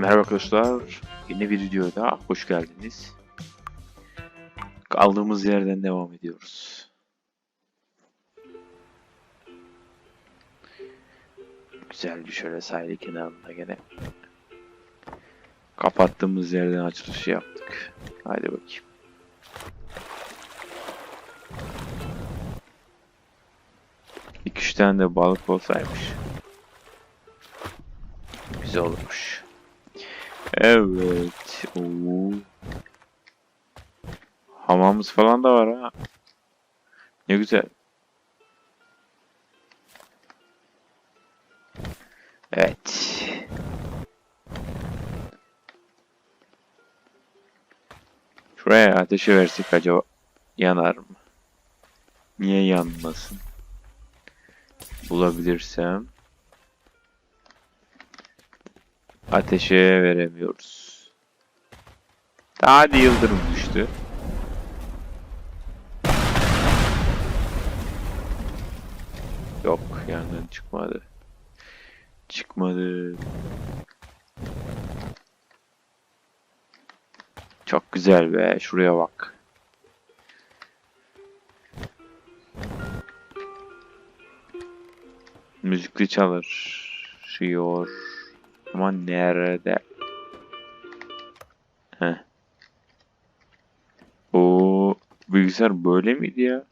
Merhaba arkadaşlar. Yeni bir videoya hoş geldiniz. Kaldığımız yerden devam ediyoruz. Güzel bir şöyle sahil kenarında gene. Kapattığımız yerden açılışı yaptık. Haydi bakayım. İki üç tane de balık olsaymış. Güzel olurmuş. Evet. Oo. Hamamımız falan da var ha. Ne güzel. Evet. Şuraya ateşi versek acaba yanar mı? Niye yanmasın? Bulabilirsem. Ateşe veremiyoruz. Hadi yıldırım düştü. Yok yangın çıkmadı. Çıkmadı. Çok güzel be. Şuraya bak. Müzikli çalır. Şiyor. Ama nerede? Heh. O bilgisayar böyle miydi ya?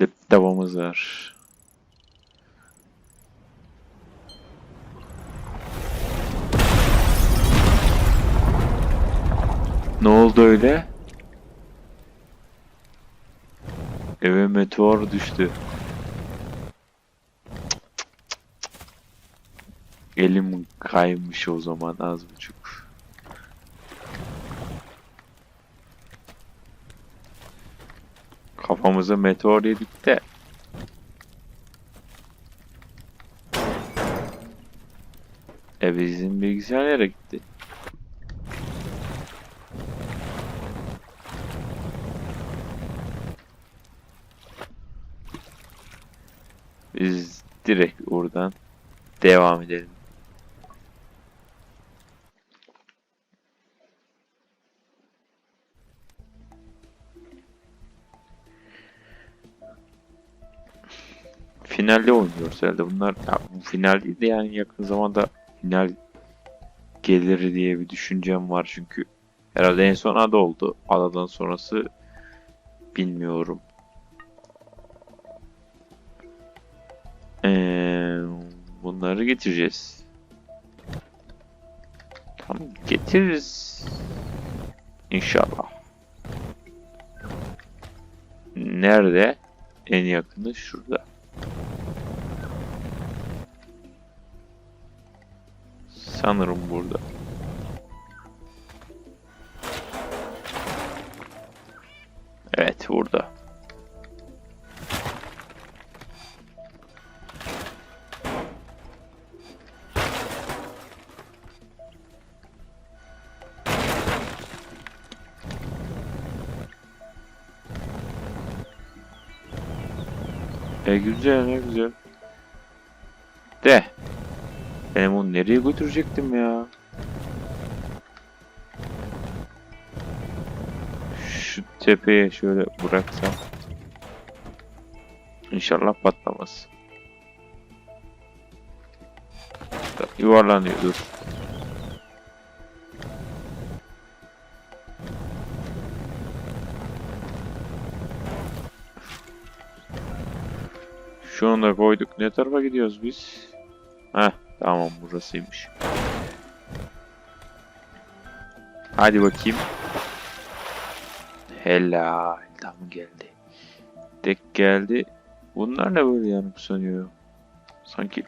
Laptopumuz var. Ne oldu öyle? Eve meteor düştü. Elim kaymış o zaman az buçuk. Kafamıza meteor yedik de. E bizim bilgisayar nereye gitti? Biz direkt oradan devam edelim. Finalde oynuyoruz herhalde. Bunlar ya bu final değil de yani yakın zamanda final gelir diye bir düşüncem var çünkü herhalde en son ada oldu. Adadan sonrası bilmiyorum. Ee, bunları getireceğiz. Tamam getiririz. İnşallah. Nerede? En yakını şurada. Sanırım burada. Evet burada. E güzel ne güzel. De. Benim onu nereye götürecektim ya? Şu tepeye şöyle bıraksam. İnşallah patlamaz. Yuvarlanıyor dur. Şunu da koyduk. Ne tarafa gidiyoruz biz? Heh tamam burasıymış. Hadi bakayım. Helal. Tam geldi. Tek geldi. Bunlar ne böyle yanıp sönüyor? Sanki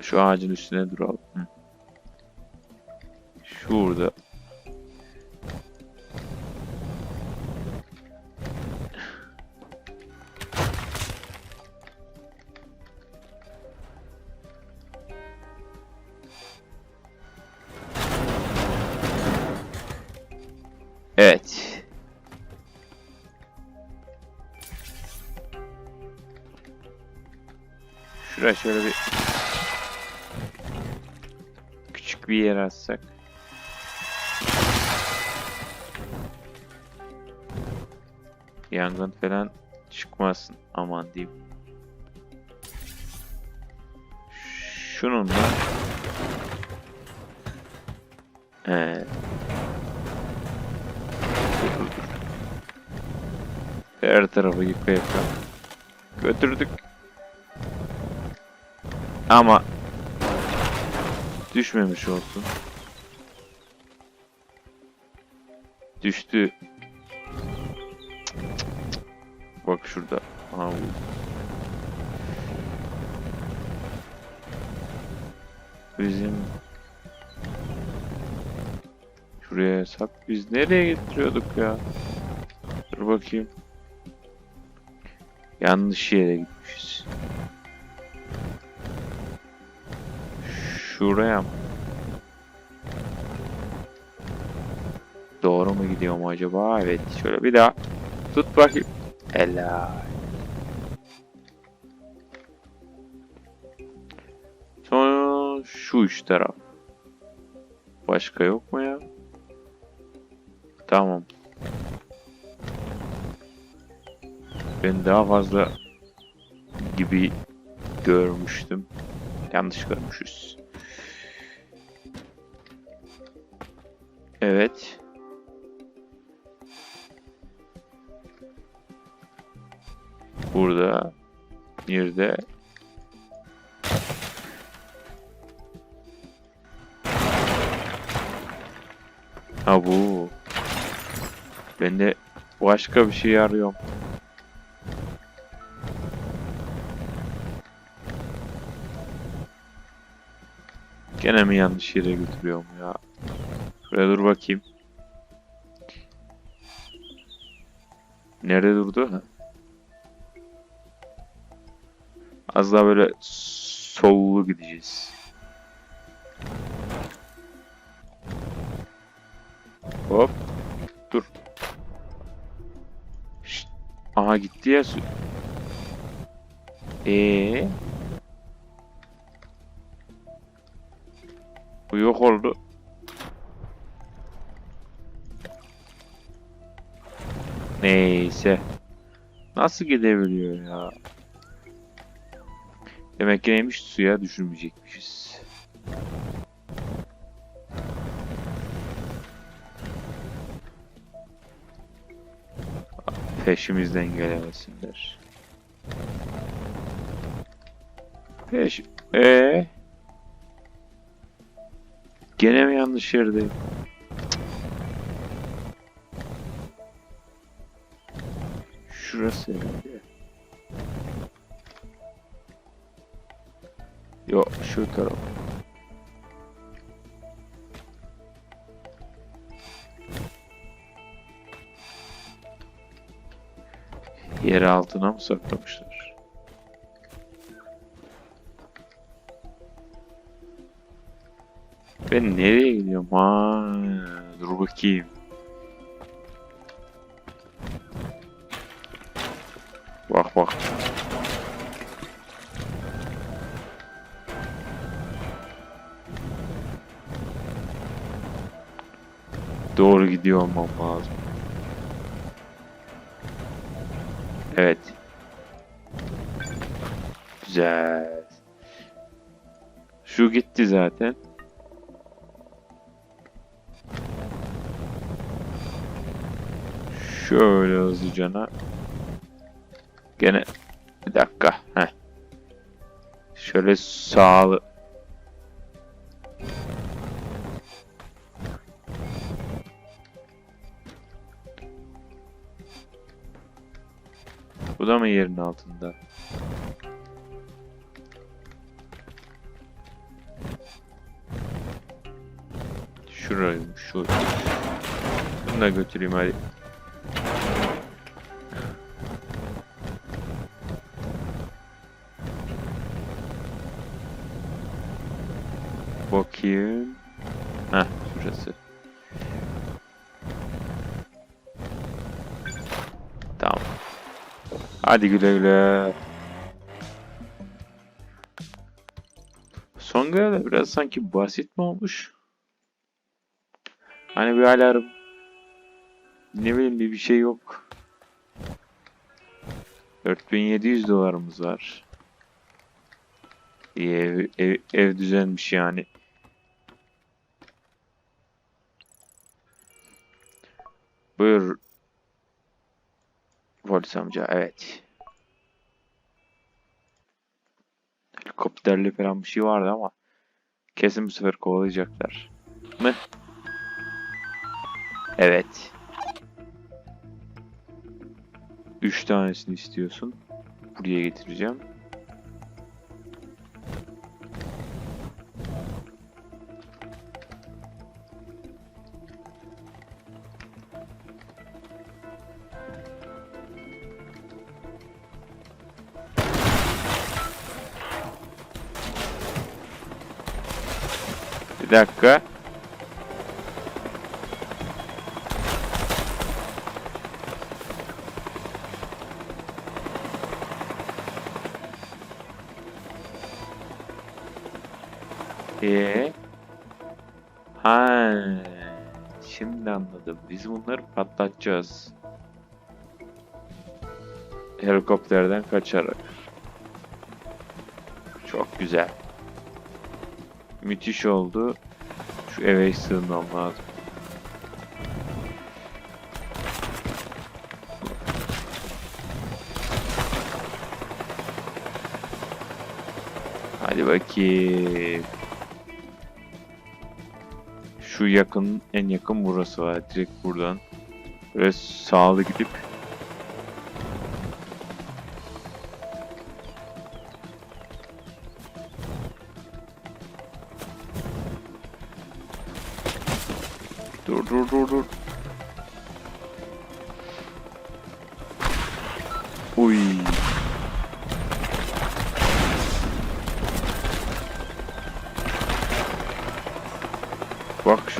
Şu ağacın üstüne duralım. Şurada. Bir yer atsak. Yangın falan çıkmasın aman diyeyim. Şununla ee. Her tarafı yıka yıka. Götürdük. Ama düşmemiş olsun. Düştü. Bak şurada. Aha. Bizim Şuraya sak biz nereye getiriyorduk ya? Dur bakayım. Yanlış yere gitmişiz. Şuraya mı? Doğru mu gidiyorum acaba? Evet. Şöyle bir daha. Tut bakayım. Helal. Sonra şu üç taraf. Başka yok mu ya? Tamam. Ben daha fazla gibi görmüştüm. Yanlış görmüşüz. Evet. Burada bir de Ha bu. Ben de başka bir şey arıyorum. Gene mi yanlış yere götürüyorum ya? Şuraya dur bakayım. Nerede durdu? Ha. Az daha böyle sollu gideceğiz. Hop. Dur. Şşt. Aha gitti ya su. Ee. Bu yok oldu. Neyse. Nasıl gidebiliyor ya? Demek ki neymiş suya düşürmeyecekmişiz. Peşimizden gelemesinler. Peş... Ee? Gene mi yanlış yerdeyim? Şurası herhalde. Yok şu taraf. Yer altına mı saklamışlar? Ben nereye gidiyorum? Ha, dur bakayım. Bak. Doğru gidiyor olmam lazım. Evet. Güzel. Şu gitti zaten. Şöyle hızlıcana. Gene bir dakika. Heh. Şöyle sağlı. Bu da mı yerin altında? Şuraymış şu. Bunu da götüreyim hadi. Hadi güle güle. Son görevde biraz sanki basit mi olmuş? Hani bir alarm. Ne bileyim bir bir şey yok. 4700 dolarımız var. İyi ev, ev, ev düzenmiş yani. Buyur. Polis amca evet. Helikopterli falan bir şey vardı ama kesin bu sefer kovalayacaklar. Mı? Evet. Üç tanesini istiyorsun. Buraya getireceğim. Bir dakika. Ee? Ha, şimdi anladım. Biz bunları patlatacağız. Helikopterden kaçarak. Çok güzel. Müthiş oldu. Şu eve sığınmam lazım. Hadi bakayım. Şu yakın, en yakın burası var. Direkt buradan. Böyle sağlı gidip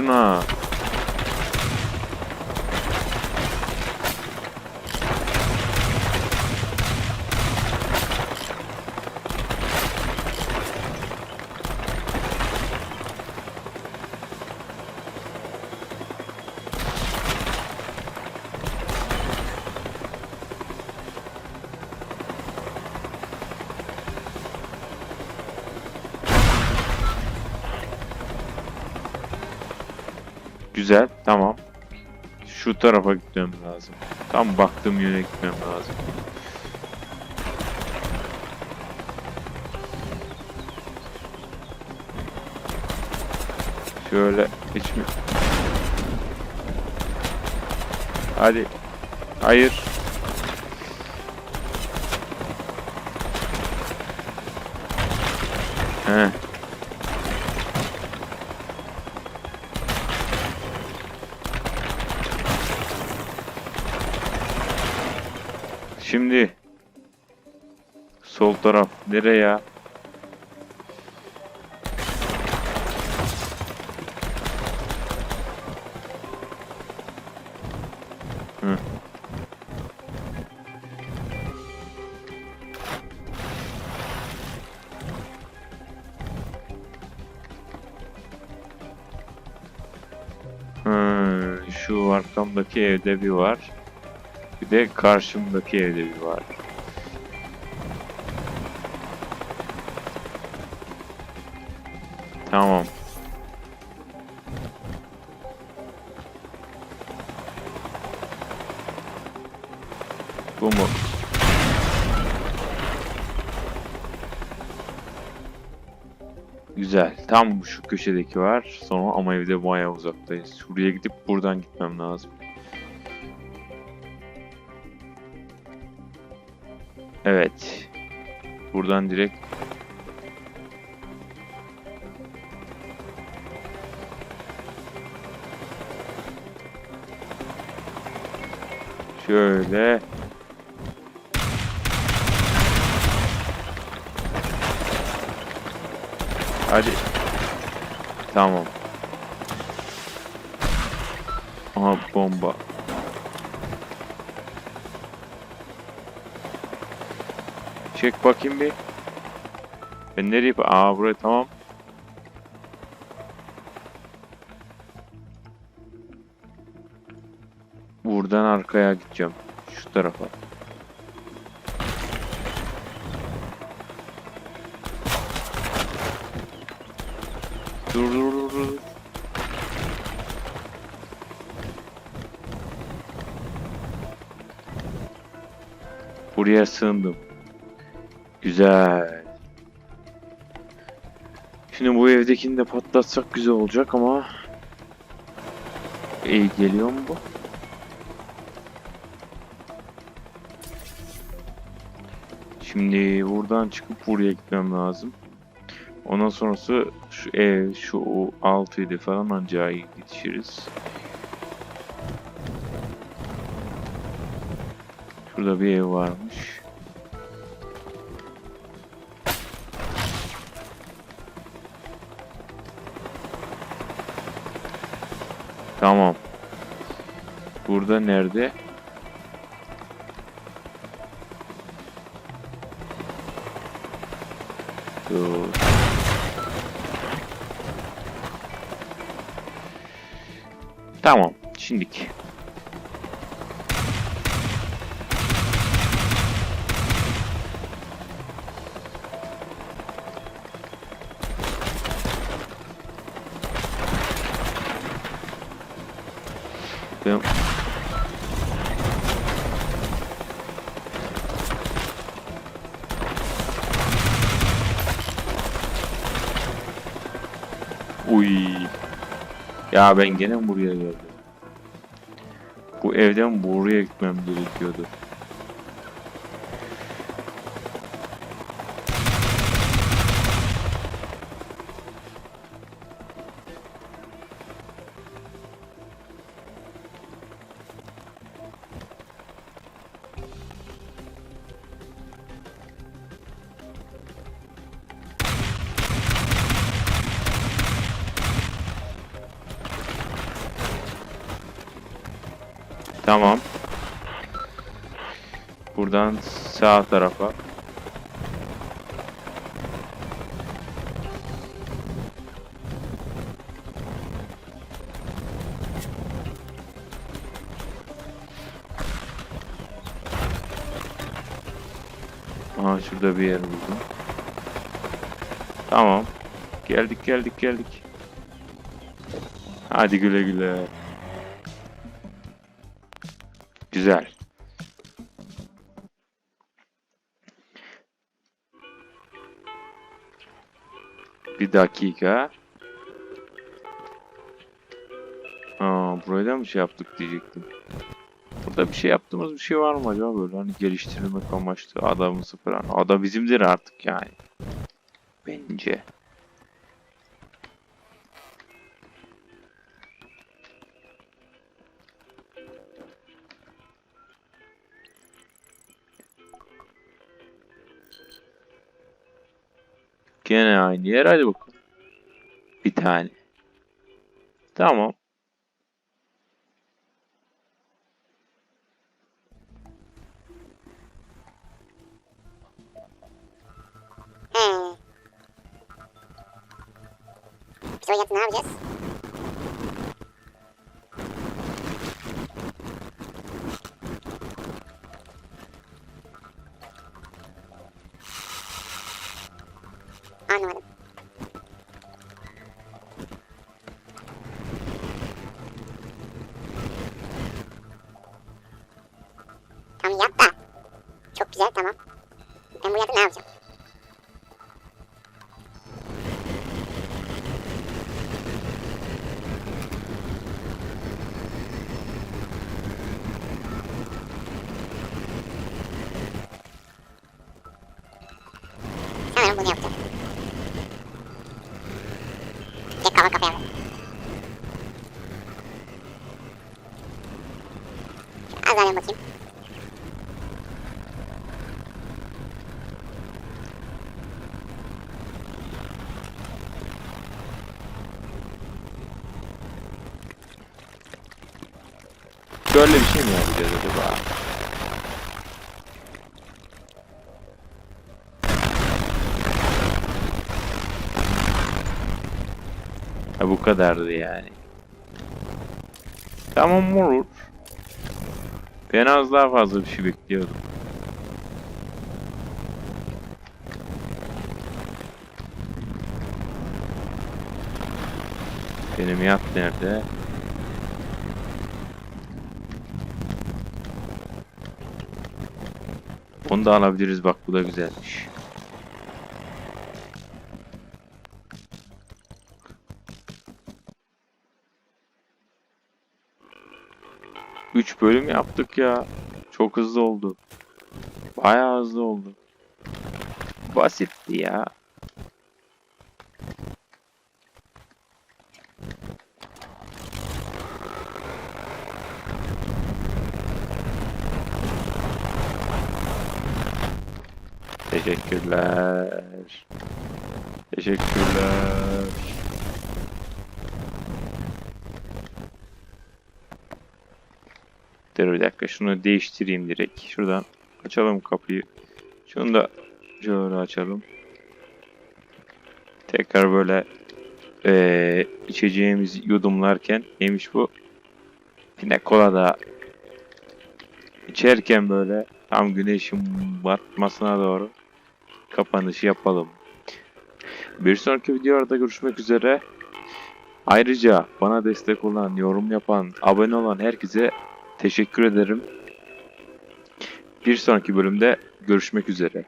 Bak Güzel, tamam. Şu tarafa gitmem lazım. Tam baktığım yöne gitmem lazım. Şöyle hiç mi? Hadi. Hayır. He. Şimdi sol taraf nereye ya? Hı. Hı, şu arkamdaki evde bir var. Bir de karşımdaki evde bir var. Tam şu köşedeki var. Sonra ama evde bayağı uzaktayız. Şuraya gidip buradan gitmem lazım. Evet. Buradan direkt şöyle Hadi. Tamam. Aha bomba. Çek bakayım bir. Ben nereye... Aa buraya tamam. Buradan arkaya gideceğim. Şu tarafa. Dur dur dur dur. Buraya sığındım. Güzel. Şimdi bu evdekini de patlatsak güzel olacak ama İyi geliyor mu bu? Şimdi buradan çıkıp buraya gitmem lazım. Ondan sonrası şu ev, şu o altıydı falan ancak yetişiriz. Şurada bir ev varmış. Tamam. Burada nerede? Tamam. Şimdiki. Benim... Uy. Ya ben gene buraya geldim? Bu evden buraya gitmem gerekiyordu. Tamam. Buradan sağ tarafa. Aha şurada bir yer buldum. Tamam. Geldik geldik geldik. Hadi güle güle. Güzel. Bir dakika. Aa, buraya mı şey yaptık diyecektim. Burada bir şey yaptığımız bir şey var mı acaba böyle hani geliştirilmek amaçlı adamımızı falan. Ada bizimdir artık yani. Bence. Gene aynı yer hadi bakalım. Bir tane. Tamam. He. Biz o yatı ne yapacağız? Bunu yapacağım. Tek kafa kafaya. Az daha bakayım. Böyle bir şey mi yapacağız acaba? Ha bu kadardı yani. Tamam olur. Ben az daha fazla bir şey bekliyordum. Benim yat nerede? Onu da alabiliriz bak bu da güzelmiş. Üç bölüm yaptık ya. Çok hızlı oldu. Bayağı hızlı oldu. Basitti ya. Teşekkürler. Teşekkürler. Dur bir dakika şunu değiştireyim direkt. Şuradan açalım kapıyı. Şunu da şöyle açalım. Tekrar böyle eee içeceğimizi yudumlarken neymiş bu? Pina colada içerken böyle tam güneşin batmasına doğru kapanışı yapalım. Bir sonraki videoda görüşmek üzere. Ayrıca bana destek olan, yorum yapan, abone olan herkese teşekkür ederim. Bir sonraki bölümde görüşmek üzere.